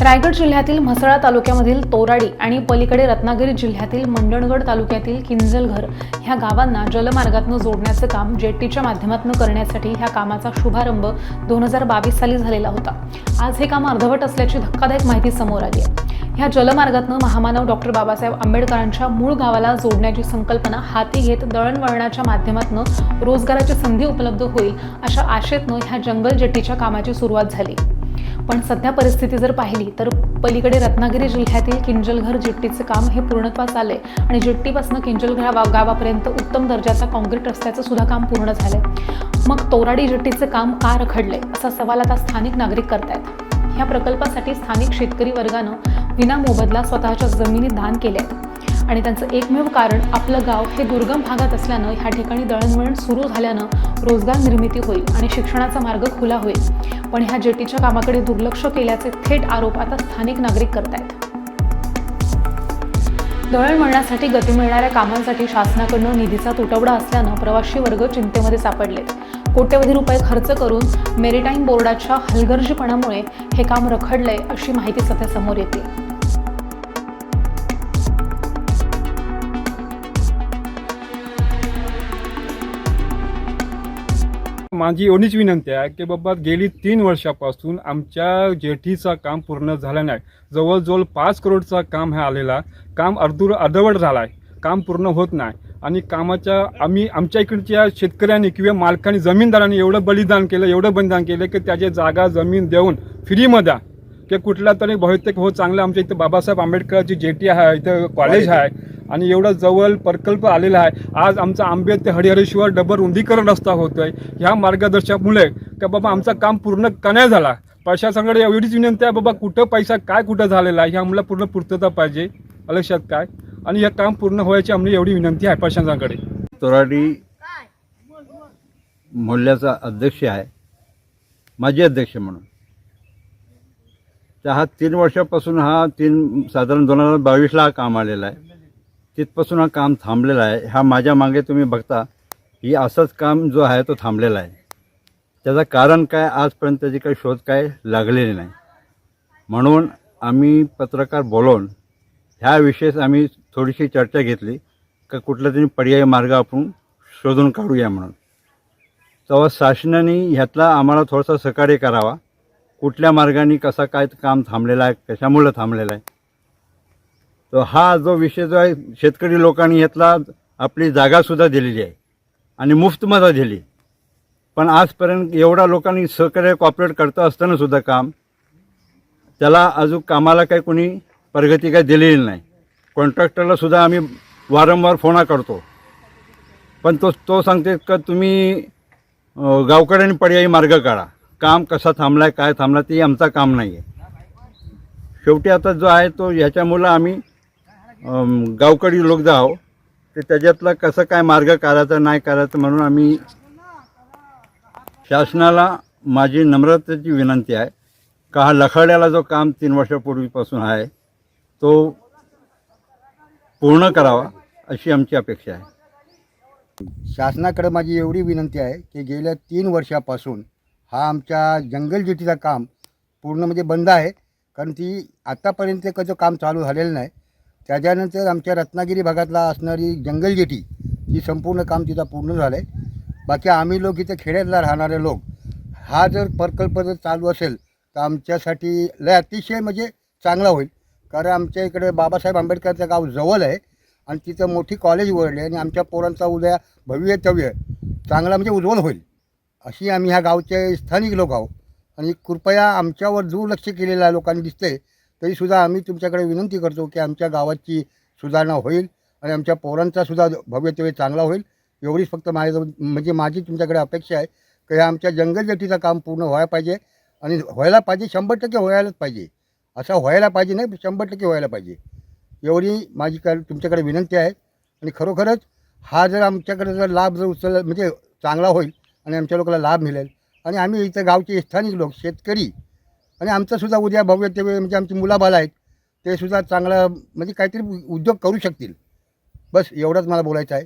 रायगड जिल्ह्यातील म्हसळा तालुक्यामधील तोराडी आणि पलीकडे रत्नागिरी जिल्ह्यातील मंडणगड तालुक्यातील किंजलघर ह्या गावांना जलमार्गातून जोडण्याचं काम जेट्टीच्या माध्यमातून करण्यासाठी ह्या कामाचा शुभारंभ दोन हजार बावीस साली झालेला होता. आज हे काम अर्धवट असल्याची धक्कादायक माहिती समोर आली आहे. ह्या जलमार्गातनं महामानव डॉक्टर बाबासाहेब आंबेडकरांच्या मूळ गावाला जोडण्याची संकल्पना हाती घेत दळणवळणाच्या माध्यमातून रोजगाराची संधी उपलब्ध होईल अशा आशेतनं ह्या जंगल जेट्टीच्या कामाची सुरुवात झाली. पण सध्या परिस्थिती जर पाहिली तर पलीकडे रत्नागिरी जिल्ह्यातील किंजलघर जिट्टीचं काम हे पूर्णत्वास आले आणि जिट्टीपासून किंजलघर गावापर्यंत उत्तम दर्जाचा काँक्रीट रस्त्याचं सुद्धा काम पूर्ण झालंय. मग तोराडी जिट्टीचं काम का रखडले असा सवाल आता स्थानिक नागरिक करतायत. ह्या प्रकल्पासाठी स्थानिक शेतकरी वर्गानं विना मोबदला स्वतःच्या जमिनी दान केल्या. आहेत आणि त्यांचं एकमेव कारण आपलं गाव हे दुर्गम भागात असल्यानं ह्या ठिकाणी दळणवळण सुरू झाल्यानं रोजगार निर्मिती होईल आणि शिक्षणाचा मार्ग खुला होईल. पण ह्या जेटीच्या कामाकडे दुर्लक्ष केल्याचे थेट आरोप आता स्थानिक नागरिक करतायत. दळणवळणासाठी गती मिळणाऱ्या कामांसाठी शासनाकडनं निधीचा तुटवडा असल्यानं प्रवासी वर्ग चिंतेमध्ये सापडलेत. कोट्यवधी रुपये खर्च करून मेरिटाईम बोर्डाच्या हलगर्जीपणामुळे हे काम रखडलंय अशी माहिती सध्या समोर येते. माझी एवढीच विनंती आहे की बाबा गेली तीन वर्षापासून आमच्या जेठीचं काम पूर्ण झालं नाही. जवळजवळ पाच करोडचं काम हे आलेला काम अर्धूर अर्धवट झाला आहे. काम पूर्ण होत नाही. आणि कामाच्या आम्ही आमच्या इकडच्या शेतकऱ्यांनी किंवा मालकांनी जमीनदारांनी एवढं बलिदान केलं एवढं बलिदान केलं की त्याची जागा जमीन देऊन फ्रीमध्ये की कुठला तरी बहुतेक हो चांगलं आमच्या इथं बाबासाहेब आंबेडकरची जेटी आहे इथं कॉलेज आहे. आणि एवढं जवळ प्रकल्प आलेला आहे. आज आमचा आंबे ते हरिहरेश्वर डबर रुंदीकरण रस्ता होतोय. ह्या मार्गदर्शनामुळे का बाबा आमचं काम पूर्ण का नाही झाला. प्रशासनाकडे एवढीच विनंती आहे बाबा कुठं पैसा काय कुठं झालेला आहे ह्या आम्हाला पूर्ण पूर्तता पाहिजे. लक्षात काय? आणि हे काम पूर्ण व्हायची आम्ही एवढी विनंती आहे प्रशासनाकडे. तोराडी मोहल्ल्याचा अध्यक्ष आहे. माजी अध्यक्ष म्हणून. तर हा तीन वर्षापासून हा तीन साधारण दोन हजार बावीसला हा काम आलेला आहे. तिथपासून हा काम थांबलेला आहे. ह्या माझ्या मागे तुम्ही बघता ही असंच काम जो आहे तो थांबलेला आहे. त्याचं कारण काय? आजपर्यंत त्याची काही शोध काय लागलेली नाही. म्हणून आम्ही पत्रकार बोलवून ह्या विषयीच आम्ही थोडीशी चर्चा घेतली का कुठला तरी पर्यायी मार्ग आपण शोधून काढूया म्हणून. तेव्हा शासनाने ह्यातला आम्हाला थोडासा सहकार्य करावा. कुठल्या मार्गाने कसा काय काम थांबलेला आहे कशामुळं थांबलेला आहे तर हा जो विषय जो आहे शेतकरी लोकांनी घेतला आपली जागासुद्धा दिलेली आहे. आणि मुफ्तमध्ये दिली. पण आजपर्यंत एवढा लोकांनी सहकार्य कॉपरेट करता असताना सुद्धा काम त्याला अजून कामाला काही कोणी प्रगती काही दिलेली नाही. कॉन्ट्रॅक्टरला सुद्धा आम्ही वारंवार फोना करतो. पण तो तो सांगते का तुम्ही अं, गावकऱ्यांनी पर्यायी मार्ग काढा. काम कसा थांबला आहे काय थांबला ते आमचा काम नाही आहे शेवटी आता जो आहे तो ह्याच्यामुळं आम्ही गावकडी लोक जाव ते त्याच्यातलं कसं काय मार्ग काढायचा नाही करायचं म्हणून आम्ही शासनाला माझी नम्रतेची विनंती आहे. का हा लखड्याला जो काम तीन वर्षापूर्वीपासून आहे तो पूर्ण करावा अशी आमची अपेक्षा आहे. शासनाकडे माझी एवढी विनंती आहे की गेल्या तीन वर्षापासून हा आमच्या जंगल जेटीचा काम पूर्ण म्हणजे बंद आहे. कारण ती आत्तापर्यंत कसं काम चालू झालेलं नाही. त्याच्यानंतर आमच्या रत्नागिरी भागातला असणारी जंगल जेटी ती संपूर्ण काम तिथं पूर्ण झालं आहे बाकी आम्ही लोक इथं खेड्यातला राहणारे लोक हा जर प्रकल्प जर चालू असेल तर आमच्यासाठी लय अतिशय म्हणजे चांगला होईल. कारण आमच्या इकडे बाबासाहेब आंबेडकरचं गाव जवळ आहे आणि तिथं मोठी कॉलेज उघडली आणि आमच्या पोरांचा उद्या भव्यतव्य चांगला म्हणजे उज्ज्वल होईल. अशी आम्ही ह्या गावचे स्थानिक लोक आहोत. आणि कृपया आमच्यावर दुर्लक्ष केलेल्या लोकांनी दिसते तरीसुद्धा आम्ही तुमच्याकडे विनंती करतो की आमच्या गावाची सुधारणा होईल आणि आमच्या पोरांचासुद्धा सुद्धा चांगला होईल. एवढीच फक्त माझ्या म्हणजे माझी तुमच्याकडे अपेक्षा आहे की आमच्या जंगलजटीचं काम पूर्ण व्हायला पाहिजे आणि व्हायला पाहिजे शंभर टक्के व्हायलाच पाहिजे. असं व्हायला पाहिजे नाही शंभर टक्के व्हायला पाहिजे. एवढी माझी काय तुमच्याकडे विनंती आहे आणि खरोखरच हा जर आमच्याकडे जर लाभ जर उचलला म्हणजे चांगला होईल आणि आमच्या लोकांना लाभ मिळेल. आणि आम्ही इथं गावचे स्थानिक लोक शेतकरी आणि आमचंसुद्धा उद्या भव्य म्हणजे आमची मुलाबाला आहेत ते सुद्धा चांगलं म्हणजे काहीतरी उद्योग करू शकतील. बस एवढंच मला बोलायचं आहे.